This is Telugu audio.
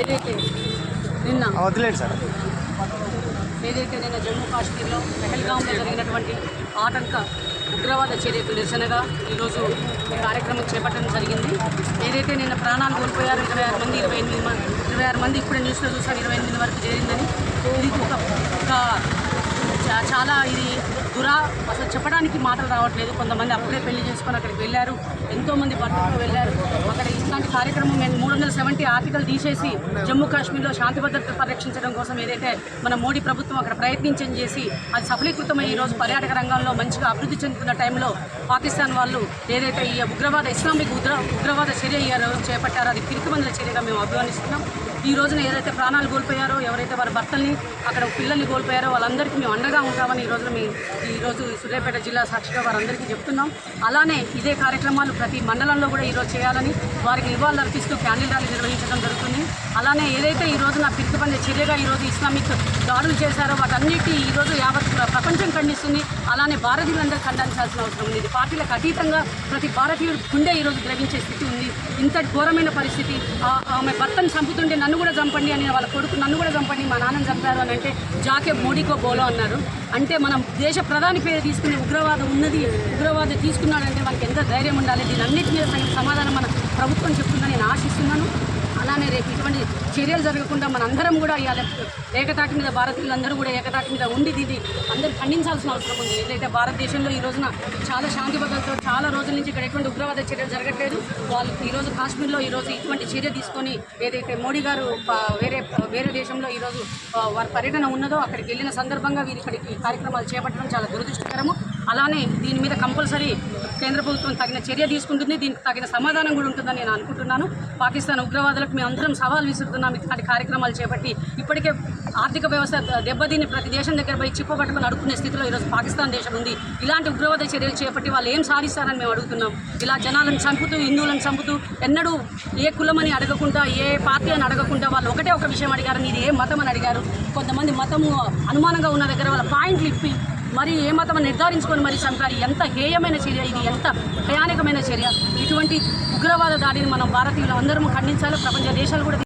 ఏదైతే నిన్న వదిలేండి సార్. ఏదైతే నిన్న జమ్మూ కాశ్మీర్లో పెహల్గాంలో జరిగినటువంటి ఆటంక ఉగ్రవాద చర్యకు నిరసనగా ఈరోజు ఈ కార్యక్రమం చేపట్టడం జరిగింది. ఏదైతే నిన్న ప్రాణాలు కోల్పోయారు ఇరవై ఆరు మంది ఇరవై ఎనిమిది మంది ఇరవై ఆరు మంది ఇప్పుడే న్యూస్లో చూసాను ఇరవై ఎనిమిది వరకు చేరిందని ఇది ఒక చాలా ఇది దురా అసలు చెప్పడానికి మాటలు రావట్లేదు. కొంతమంది అప్పుడే పెళ్ళి చేసుకొని అక్కడికి వెళ్ళారు. ఎంతోమంది భర్తలు వెళ్ళారు. అక్కడ ఇట్లాంటి కార్యక్రమం మేము మూడు వందల సెవెంటీ ఆర్టికల్ తీసేసి జమ్మూ కాశ్మీర్లో శాంతి భద్రత పరిరక్షించడం కోసం ఏదైతే మన మోడీ ప్రభుత్వం అక్కడ ప్రయత్నించని చేసి అది సఫలీకృతమై ఈరోజు పర్యాటక రంగంలో మంచిగా అభివృద్ధి చెందుతున్న టైంలో పాకిస్తాన్ వాళ్ళు ఏదైతే ఈ ఉగ్రవాద ఇస్లామిక్ ఉగ్ర ఉగ్రవాద చర్య ఈ రోజు చేపట్టారో అది పిరికిమందుల చర్యగా మేము అభిమానిస్తున్నాం ఈ రోజున ఏదైతే ప్రాణాలు కోల్పోయారో ఎవరైతే వారి భర్తల్ని అక్కడ పిల్లల్ని కోల్పోయారో వాళ్ళందరికీ మేము అండగా ఉంటామని ఈ రోజున మీ ఈ రోజు సూర్యాపేట జిల్లా సాక్షిగా వారందరికీ చెప్తున్నాం. అలానే ఇదే కార్యక్రమాలు ప్రతి మండలంలో కూడా ఈరోజు చేయాలని వారికి నివాళులు అర్పిస్తూ క్యాండిల్ ర్యాలీ నిర్వహించడం జరుగుతుంది. అలానే ఏదైతే ఈ రోజున పిరికిపందే చర్యగా ఈ రోజు ఇస్లామిక్ దాడులు చేశారో వాటన్నిటి ఈరోజు యావత్ ప్రపంచం ఖండిస్తుంది. అలానే భారతీయులందరూ ఖండించాల్సిన అవసరం ఉంది. ఇది పార్టీలకు అతీతంగా ప్రతి భారతీయుడు గుండె ఈ రోజు ద్రవించే స్థితి ఉంది. ఇంత ఘోరమైన పరిస్థితి ఆ- ఆమె భర్తను చంపుతుంటే నన్ను కూడా చంపండి అని వాళ్ళ కొడుకు నన్ను కూడా చంపండి మా నాన్నని చంపారు అని అంటే జాకే మోడీకో బోలో అన్నారు. అంటే మనం దేశ ప్ర ప్రధాని పేరు తీసుకునే ఉగ్రవాదం ఉన్నది. ఉగ్రవాదం తీసుకున్నాడంటే మనకి ఎంత ధైర్యం ఉండాలి? దీని అన్నిటి మీద సమాధానం మన ప్రభుత్వం చెప్తుందని నేను ఆశిస్తున్నాను. అలానే రేపు ఇటువంటి చర్యలు జరగకుండా మనందరం కూడా ఇవాళ ఏకతాటి మీద భారతీయులందరూ కూడా ఏకతాటి మీద ఉండి దీన్ని అందరూ ఖండించాల్సిన అవసరం ఉంది. ఏదైతే భారతదేశంలో ఈ రోజున చాలా శాంతి భద్రతతో చాలా రోజుల నుంచి ఇక్కడ ఎటువంటి ఉగ్రవాద చర్యలు జరగట్లేదు వాళ్ళు ఈరోజు కాశ్మీర్లో ఈ రోజు ఇటువంటి చర్య తీసుకొని ఏదైతే మోడీ గారు వేరే వేరే దేశంలో ఈరోజు వారి పర్యటన ఉన్నదో అక్కడికి వెళ్ళిన సందర్భంగా వీరు ఇక్కడికి కార్యక్రమాలు చేపట్టడం చాలా దురదృష్టకరము. అలానే దీని మీద కంపల్సరీ కేంద్ర ప్రభుత్వం తగిన చర్య తీసుకుంటుంది. దీనికి తగిన సమాధానం కూడా ఉంటుందని నేను అనుకుంటున్నాను. పాకిస్తాన్ ఉగ్రవాదులకు మేము అందరం సవాల్ విసురుతున్నాం. ఇట్లాంటి కార్యక్రమాలు చేపట్టి ఇప్పటికే ఆర్థిక వ్యవస్థ దెబ్బతిని ప్రతి దేశం దగ్గర పోయి చిప్పబట్టుకుని అడుక్కునే స్థితిలో ఈరోజు పాకిస్తాన్ దేశం ఉంది. ఇలాంటి ఉగ్రవాద చర్యలు చేపట్టి వాళ్ళు ఏం సాధిస్తారని మేము అడుగుతున్నాం. ఇలా జనాలను చంపుతూ హిందువులను చంపుతూ ఎన్నడూ ఏ కులమని అడగకుండా ఏ పార్టీ అని అడగకుండా వాళ్ళు ఒకటే ఒక విషయం అడిగారు. ఇది ఏ మతం అని అడిగారు? కొంతమంది మతము అనుమానంగా ఉన్న దగ్గర వాళ్ళ పాయింట్లు ఇప్పి మరి ఏ మతం నిర్ధారించుకొని మరి చంపారు ఎంత హేయమైన చర్య ఇది? ఎంత భయానకమైన చర్య? ఇటువంటి ఉగ్రవాద దాడిని మనం భారతీయులు అందరం ఖండించాలి ప్రపంచ దేశాలు కూడా